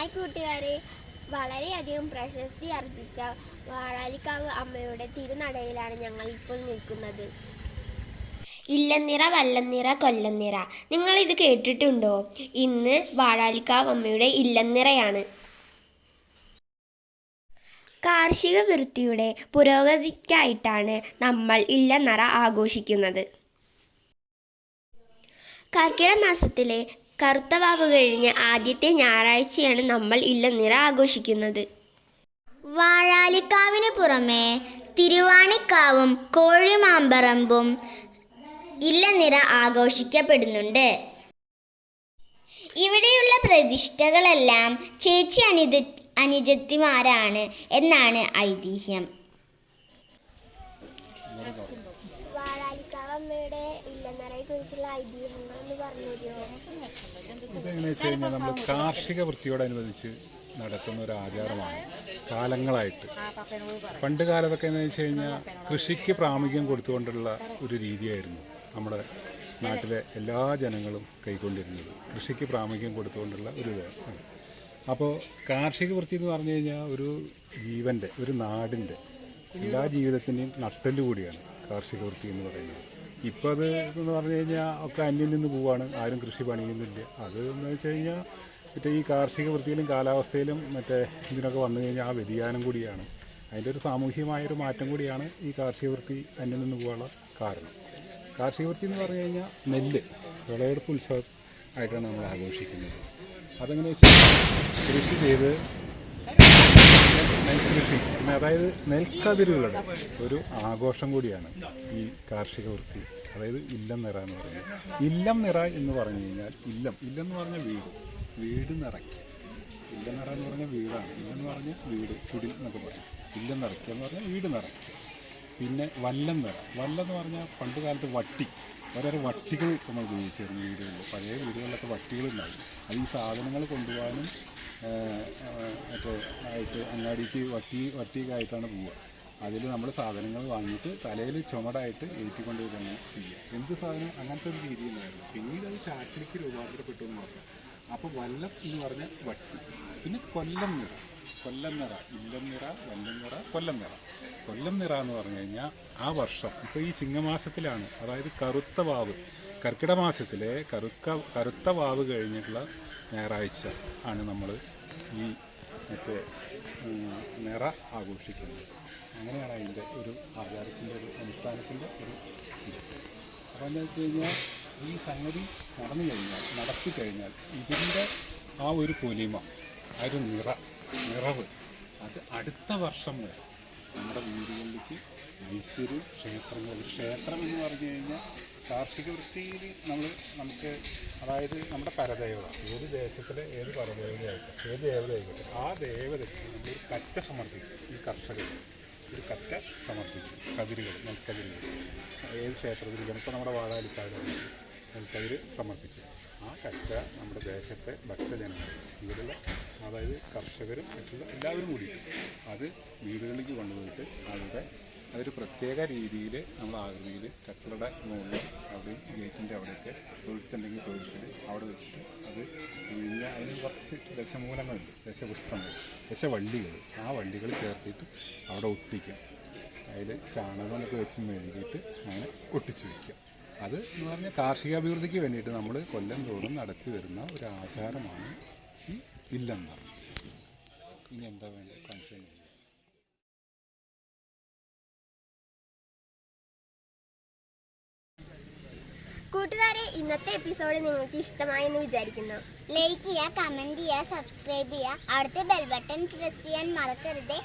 Hi കൂട്ടുകാരെ. വളരെയധികം പ്രശസ്തി ആർജിച്ച വാഴാലിക്കാവ് അമ്മയുടെ തിരുനടയിലാണ് ഞങ്ങൾ ഇപ്പോൾ നിൽക്കുന്നത്. ഇല്ലനിറ വല്ലനിറ കൊല്ലനിറ. നിങ്ങൾ ഇത് കേട്ടിട്ടുണ്ടോ? ഇന്ന് വാഴാലിക്കാവ് അമ്മയുടെ ഇല്ലനിറയാണ്. കാർഷിക വൃത്തിയുടെ പുരോഗതിക്കായിട്ടാണ് നമ്മൾ ഇല്ലനിറ ആഘോഷിക്കുന്നത്. കർക്കിടക മാസത്തിലെ കറുത്ത വാവ് കഴിഞ്ഞ് ആദ്യത്തെ ഞായറാഴ്ചയാണ് നമ്മൾ ഇല്ലനിറ ആഘോഷിക്കുന്നത്. വാഴാലിക്കാവിന് പുറമെ തിരുവാണിക്കാവും കോഴിമാമ്പറമ്പും ഇല്ലനിറ ആഘോഷിക്കപ്പെടുന്നുണ്ട്. ഇവിടെയുള്ള പ്രതിഷ്ഠകളെല്ലാം ചേച്ചി അനിത അനുജത്തിമാരാണ് എന്നാണ് ഐതിഹ്യം വാഴാലിക്കാവ് അമ്മയുടെ ഇല്ലനിറയെ കുറിച്ചുള്ള ഐതിഹ്യങ്ങൾ എന്ന് പറഞ്ഞു ഇതെങ്ങനെയാ വെച്ച് കഴിഞ്ഞാൽ നമ്മൾ കാർഷിക വൃത്തിയോടനുബന്ധിച്ച് നടത്തുന്ന ഒരു ആചാരമാണ്. കാലങ്ങളായിട്ട്. പണ്ട് കാലത്തൊക്കെ എന്ന് വെച്ച് കഴിഞ്ഞാൽ കൃഷിക്ക് പ്രാമുഖ്യം കൊടുത്തുകൊണ്ടുള്ള ഒരു രീതിയായിരുന്നു നമ്മുടെ നാട്ടിലെ എല്ലാ ജനങ്ങളും കൈക്കൊണ്ടിരുന്നത്. കൃഷിക്ക് പ്രാമുഖ്യം കൊടുത്തുകൊണ്ടുള്ള ഒരു ഇതാണ് അപ്പോൾ കാർഷിക വൃത്തി എന്ന് പറഞ്ഞു കഴിഞ്ഞാൽ ഒരു ജീവന്റെ ഒരു നാടിന്റെ എല്ലാ ജീവിതത്തിന്റെയും നട്ടൽ കൂടിയാണ് കാർഷിക വൃത്തി എന്ന് പറയുന്നത്. ഇപ്പോൾ അത് എന്ന് പറഞ്ഞു കഴിഞ്ഞാൽ ഒക്കെ അന്യം നിന്ന് പോവാണ്. ആരും കൃഷി പണിയുന്നില്ല. അത് എന്ന് വെച്ച് കഴിഞ്ഞാൽ മറ്റേ ഈ കാർഷിക വൃത്തിയിലും കാലാവസ്ഥയിലും മറ്റേ ഇതിനൊക്കെ വന്നു കഴിഞ്ഞാൽ ആ വ്യതിയാനം കൂടിയാണ്. അതിന്റെ ഒരു സാമൂഹികമായൊരു മാറ്റം കൂടിയാണ് ഈ കാർഷിക വൃത്തി അന്യം നിന്ന് പോകാനുള്ള കാരണം. കാർഷിക വൃത്തി എന്ന് പറഞ്ഞു കഴിഞ്ഞാൽ നെല്ല് വിളവെടുപ്പ് ഉത്സവം ആയിട്ടാണ് നമ്മൾ ആഘോഷിക്കുന്നത്. അതെങ്ങനെ വെച്ചാൽ കൃഷി ചെയ്ത് നെൽകൃഷി. അതായത് നെൽക്കതിരുകളുടെ ഒരു ആഘോഷം കൂടിയാണ് ഈ കാർഷിക വൃത്തി അതായത് ഇല്ലം നിറ എന്ന് പറയുന്നത്. ഇല്ലം നിറ എന്ന് പറഞ്ഞു കഴിഞ്ഞാൽ ഇല്ലം. ഇല്ലം എന്ന് പറഞ്ഞ വീട്. വീട് നിറയ്ക്കുക ഇല്ലം നിറ എന്ന് പറഞ്ഞാൽ വീടാണ്. ഇല്ലം എന്ന് പറഞ്ഞാൽ വീട് കുടിൽ എന്നൊക്കെ പറയും. ഇല്ലം നിറയ്ക്കുക എന്ന് പറഞ്ഞാൽ വീട് നിറയ്ക്കുക പിന്നെ വല്ലം നിറ. വല്ലം എന്ന് പറഞ്ഞാൽ പണ്ട് കാലത്ത് വട്ടി. ഓരോരോ വട്ടികൾ നമ്മൾ ഉപയോഗിച്ചിരുന്നു വീടുകളിൽ. പഴയ വീടുകളിലൊക്കെ വട്ടികളുണ്ടായിരുന്നു. അത് ഈ സാധനങ്ങൾ കൊണ്ടുപോകാനും മറ്റേ ആയിട്ട് അങ്ങാടിക്ക് വട്ടി വട്ടിയൊക്കെയായിട്ടാണ് പോവുക. അതിൽ നമ്മൾ സാധനങ്ങൾ വാങ്ങിയിട്ട് തലയിൽ ചുമടായിട്ട് ഏറ്റിക്കൊണ്ട് വരികയാണ് ചെയ്യുക. എന്ത് സാധനം? അങ്ങനത്തെ ഒരു രീതി ഉണ്ടായിരുന്നു. പിന്നീട് അത് ചാക്കിലേക്ക് രൂപാന്തരപ്പെട്ടു എന്ന് പറഞ്ഞു അപ്പോൾ വല്ലം എന്ന് പറഞ്ഞ വട്ടി. പിന്നെ കൊല്ലം നിറ. കൊല്ലം നിറ. ഇല്ലം നിറ വല്ലം നിറ കൊല്ലം നിറ. കൊല്ലം നിറ എന്ന് പറഞ്ഞു കഴിഞ്ഞാൽ ആ വർഷം ഇപ്പോൾ ഈ ചിങ്ങമാസത്തിലാണ് അതായത് കറുത്ത വാവ്. കർക്കിടക മാസത്തിലെ കറുക്ക കറുത്ത വാവ് കഴിഞ്ഞിട്ടുള്ള ഞായറാഴ്ച ആണ് നമ്മൾ ഈ മറ്റേ നിറ ആഘോഷിക്കുന്നത്. അങ്ങനെയാണ് അതിന്റെ ഒരു ആചാരത്തിന്റെ ഒരു അനുഷ്ഠാനത്തിന്റെ ഒരു അപ്പോൾ എന്താ വെച്ച് കഴിഞ്ഞാൽ ഈ സംഗതി നടന്നു കഴിഞ്ഞാൽ നടത്തി കഴിഞ്ഞാൽ ഇതിന്റെ ആ ഒരു പൊലിമ ആ ഒരു നിറ നിറവ് അത് അടുത്ത വർഷം വരെ നമ്മുടെ വീടുകളിലേക്ക് ഐശ്വര്യം ക്ഷേത്രങ്ങൾ ഒരു ക്ഷേത്രം എന്ന് പറഞ്ഞു കഴിഞ്ഞാൽ കാർഷിക വൃത്തിയിൽ നമ്മൾ നമുക്ക് അതായത് നമ്മുടെ പരദേവത ഏത് ദേശത്തിലെ ഏത് പരദേവതയായിട്ട് ഏത് ദേവതയായിക്കോട്ടെ ആ ദേവതയ്ക്ക് നമ്മൾ കറ്റ സമർപ്പിക്കും ഈ കർഷകർ ഒരു കറ്റ സമർപ്പിക്കും കതിരുകൾ നെൽക്കതിരുകൾ. ഏത് ക്ഷേത്രത്തിൽ ഇപ്പോൾ നമ്മുടെ വാഴാലിക്കാവിലാണ് നെൽക്കതിര് സമർപ്പിച്ചു ആ കറ്റ നമ്മുടെ ദേശത്തെ ഭക്തജനങ്ങൾ ഇവിടെയുള്ള അതായത് കർഷകരും മറ്റുള്ള എല്ലാവരും കൂടി അത് വീടുകളിലേക്ക് കൊണ്ടുപോയിട്ട് അവിടെ അതൊരു പ്രത്യേക രീതിയിൽ നമ്മൾ ആകൃതിയിൽ കട്ടിലട മുകളിൽ അവിടെ ഗേറ്റിന്റെ അവിടെയൊക്കെ തൊഴുത്തുണ്ടെങ്കിൽ തൊഴുത്തിൽ അവിടെ വെച്ചിട്ട് അത് വിഴിഞ്ഞ അതിന് കുറച്ച് ദശമൂലങ്ങളുണ്ട് ദശപുഷ്പങ്ങൾ ദശവള്ളികൾ. ആ വള്ളികൾ ചേർത്തിട്ട് അവിടെ ഒട്ടിക്കും. അതിൽ ചാണകം ഒക്കെ വെച്ച് മെഴുകിയിട്ട് അങ്ങനെ ഒട്ടിച്ചു വയ്ക്കും അത് എന്ന് പറഞ്ഞാൽ കാർഷികാഭിവൃദ്ധിക്ക് വേണ്ടിയിട്ട് നമ്മൾ കൊല്ലം തോറും നടത്തി വരുന്ന ഒരു ആചാരമാണ് ഈ ഇല്ലെന്ന് ഇനി എന്താ സംശയം ഇല്ല. കൂട്ടുകാരെ ഇന്നത്തെ എപ്പിസോഡ് നിങ്ങൾക്ക് ഇഷ്ടമായെന്ന് വിചാരിക്കുന്നു. ലൈക്ക് ചെയ്യുക കമന്റ് ചെയ്യുക സബ്സ്ക്രൈബ് ചെയ്യുക. അവിടുത്തെ ബെൽ ബട്ടൺ പ്രസ് ചെയ്യാൻ മറക്കരുത്.